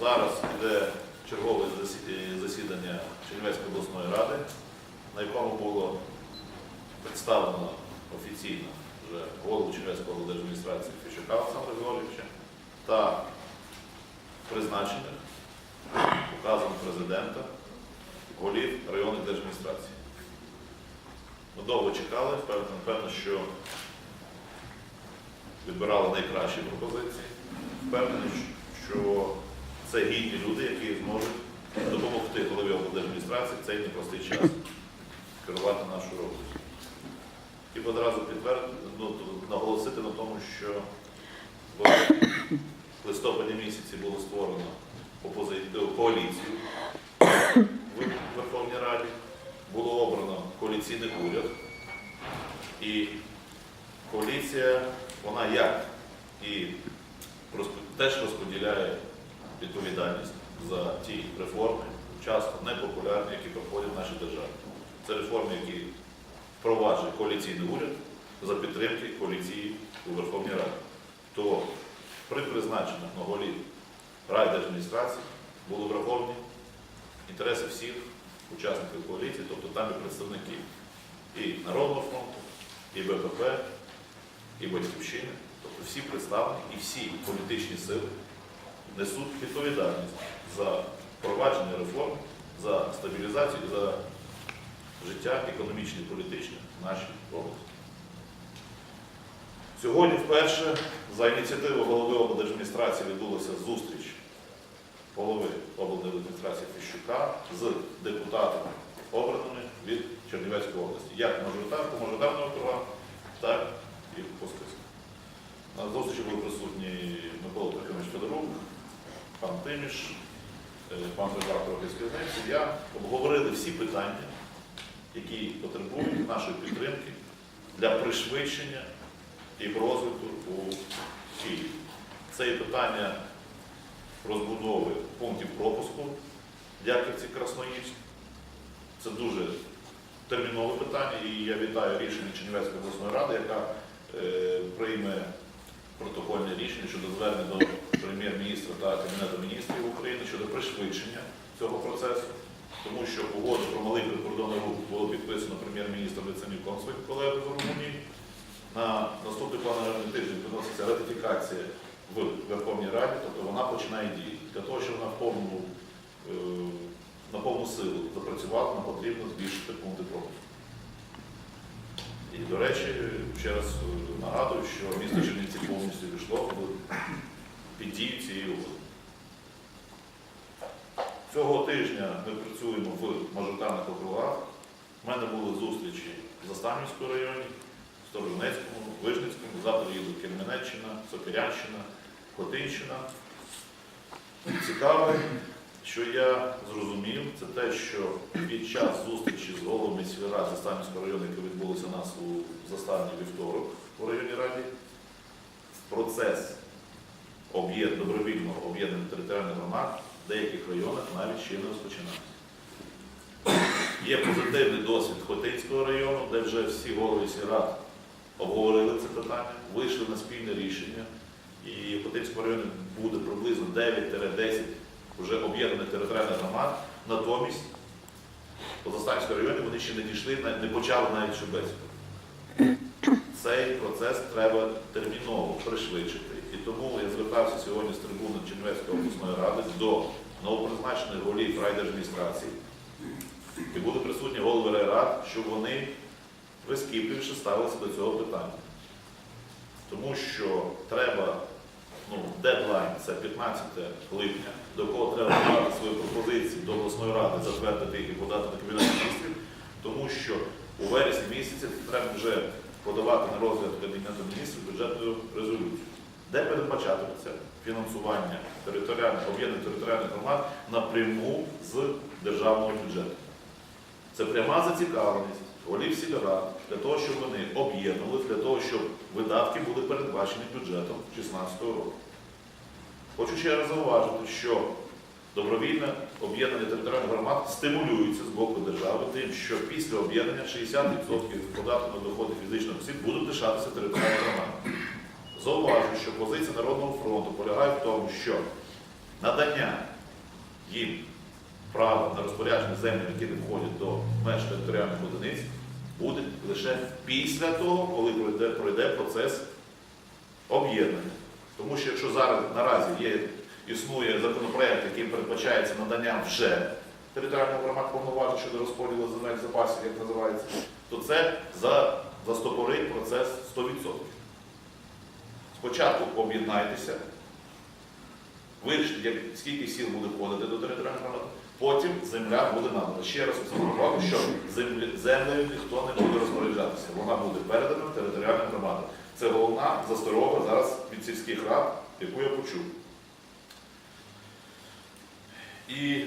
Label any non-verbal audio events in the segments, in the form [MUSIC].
Зараз йде чергове засідання Чернівецької обласної ради, на якому було представлено офіційно вже голову Чернівецької облдержадміністрації Фіщука Олександра Георгійовича та призначених указом президента голів районних держадміністрацій. Ми довго чекали, напевно, що відбирали найкращі пропозиції. Впевнений, що це гідні люди, які зможуть допомогти голові облдержадміністрації в цей непростий час [LAUGHS] керувати нашою областю. І одразу підтвердити, ну, наголосити на тому, що в листопаді місяці було створено коаліцію в Верховній Раді, було обрано коаліційний уряд. І коаліція, вона як і теж розподіляє відповідальність за ті реформи, часто непопулярні, які проходять в нашій державі. Це реформи, які впроваджує коаліційний уряд за підтримки коаліції у Верховній Раді. То при призначенні на голів райдержадміністрації були враховані інтереси всіх учасників коаліції, тобто там і представники і Народного фронту, і БПП, і Батьківщини, тобто всі представлені і всі політичні сили несуть відповідальність за впровадження реформ, за стабілізацію, за життя економічне і політичне в нашій області. Сьогодні вперше за ініціативою голови облдержадміністрації відбулася зустріч голови облдержадміністрації Фіщука з депутатами, обраними від Чернівецької області, як по мажоритарного округа, так і по списку. На зустрічі були присутні Тиміш, е, пан редактор Київської я. Обговорили всі питання, які потребують нашої підтримки для пришвидшення і розвитку у Києві. Це і питання розбудови пунктів пропуску Дяківці Красноївськ. Це дуже термінове питання, і я вітаю рішення Чернівецької обласної ради, яка е, прийме протокольне рішення щодо звернення до прем'єр-міністра та Кабінету щодо пришвидшення цього процесу, тому що угоду про малий прикордонний рух було підписано прем'єр-міністром Лиценюком своїм колегою з Румунії. На наступний плановий тиждень приноситься ратифікація в Верховній Раді, тобто вона починає діяти. Для того, щоб вона в повну, е, на повну силу запрацювала, нам потрібно збільшити пункти пропуску. І, до речі, ще раз е, нагадую, що місто Чернівці повністю пішло в під дію цієї угоди. Цього тижня ми працюємо в мажоритарних округах. У мене були зустрічі в Заставнівському районі, в Сторожинецькому, Вижницькому, завтра їду Кельменеччина, Сокирянщина, Хотинщина. Цікаве, що я зрозумів, це те, що під час зустрічі з головами сільрад Заставнівського району, яка відбулася у нас у Заставні вівторок у районній раді, процес добровільного об'єднання територіальних громад в деяких районах навіть ще не розпочинався. Є позитивний досвід Хотинського району, де вже всі голови сільрад обговорили це питання, вийшли на спільне рішення. І в Хотинському районі буде приблизно 9-10 вже об'єднаних територіальних громад. Натомість по Заставському районі вони ще не дійшли, не почали навіть Шебецьку. Цей процес треба терміново пришвидшити. І тому я звертався сьогодні з трибуни Чернівецької обласної ради до новопризначених голів райдержадміністрації. І були присутні голови райрад, щоб вони прискіпливіше ставилися до цього питання. Тому що треба, ну, дедлайн це 15 липня, до кого треба подати свої пропозиції до обласної ради, затвердити їх і подати до Кабінету міністрів, тому що у вересні місяці треба вже подавати на розгляд Кабінету міністрів бюджетну резолюцію, де передбачатиметься фінансування територіальних об'єднаних територіальних громад напряму з державного бюджету. Це пряма зацікавленість голів сільрад для того, щоб вони об'єднувалися, для того, щоб видатки були передбачені бюджетом 2016 року. Хочу ще раз зауважити, що добровільне об'єднання територіальних громад стимулюється з боку держави тим, що після об'єднання 60% податку на доходи фізичних осіб будуть лишатися територіальні громади. Зауважу, що позиція Народного фронту полягає в тому, що надання їм права на розпорядження землі, які не входять до меж територіальних одиниць, буде лише після того, коли пройде, пройде процес об'єднання. Тому що якщо зараз наразі є, існує законопроект, який передбачається надання вже територіальних громад повноважень щодо розподілу земельних запасів, як називається, то це за, застопорить процес 100%. Спочатку об'єднайтеся, вирішіть, скільки сіл буде входити до територіальних громад, потім земля буде надана. Ще раз увагу, що землею ніхто не буде розпоряджатися. Вона буде передана територіальним громадам. Це головна засторога зараз від сільських рад, яку я почув. І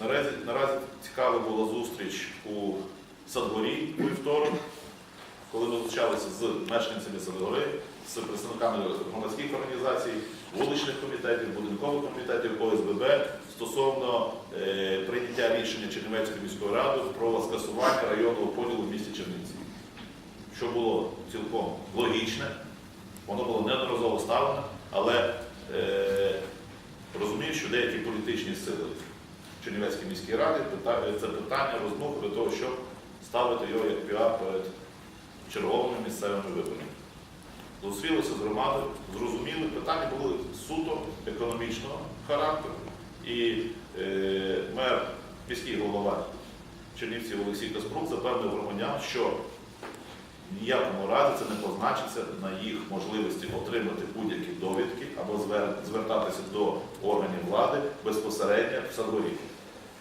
наразі, наразі цікава була зустріч у Садгорі у вівторок, коли ми зустрічалися з мешканцями Садгори, з представниками громадських організацій, вуличних комітетів, будинкових комітетів ОСББ стосовно е, прийняття рішення Чернівецької міської ради про скасування районного поділу в місті Чернівці. Що було цілком логічне, воно було неодноразово ставлено, але е, розумію, що деякі політичні сили в Чернівецькій міській раді це питання розмов того, щоб ставити його як піар перед черговими місцевими виборами. Зустрілися з громадою, зрозуміли, питання були суто економічного характеру. І е, мер, міський голова Чернівців Олексій Каспрук запевнив громадян, що ніякому разі це не позначиться на їх можливості отримати будь-які довідки або звертатися до органів влади безпосередньо в Садгорі.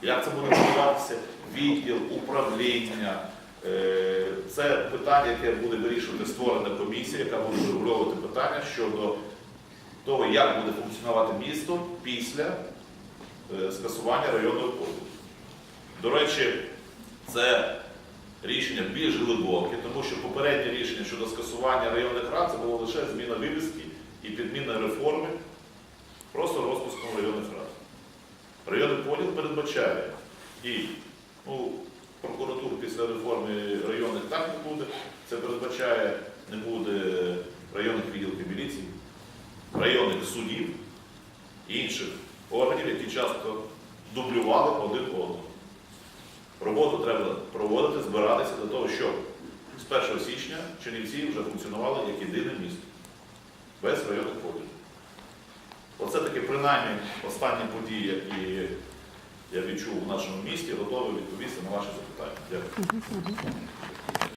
Як це буде відбуватися? Відділ, управління. Е, Це питання, яке буде вирішувати створена комісія, яка буде регулювати питання щодо того, як буде функціонувати місто після е, скасування районного поділу. До речі, це рішення більш глибоке, тому що попереднє рішення щодо скасування районних рад це було лише зміна вивіски і підміна реформи, просто розпуском районних рад. Районний поділ передбачає і ну, прокуратур після реформи районних так не буде. Це передбачає, не буде районних відділків міліції, районних судів і інших органів, які часто дублювали один одного. Роботу треба проводити, збиратися до того, щоб з 1 січня Чернівці вже функціонували як єдине місто, без районних поділів. Оце таки принаймні останні події, які я відчув у нашому місті, готовий відповісти на ваші запитання. Дякую.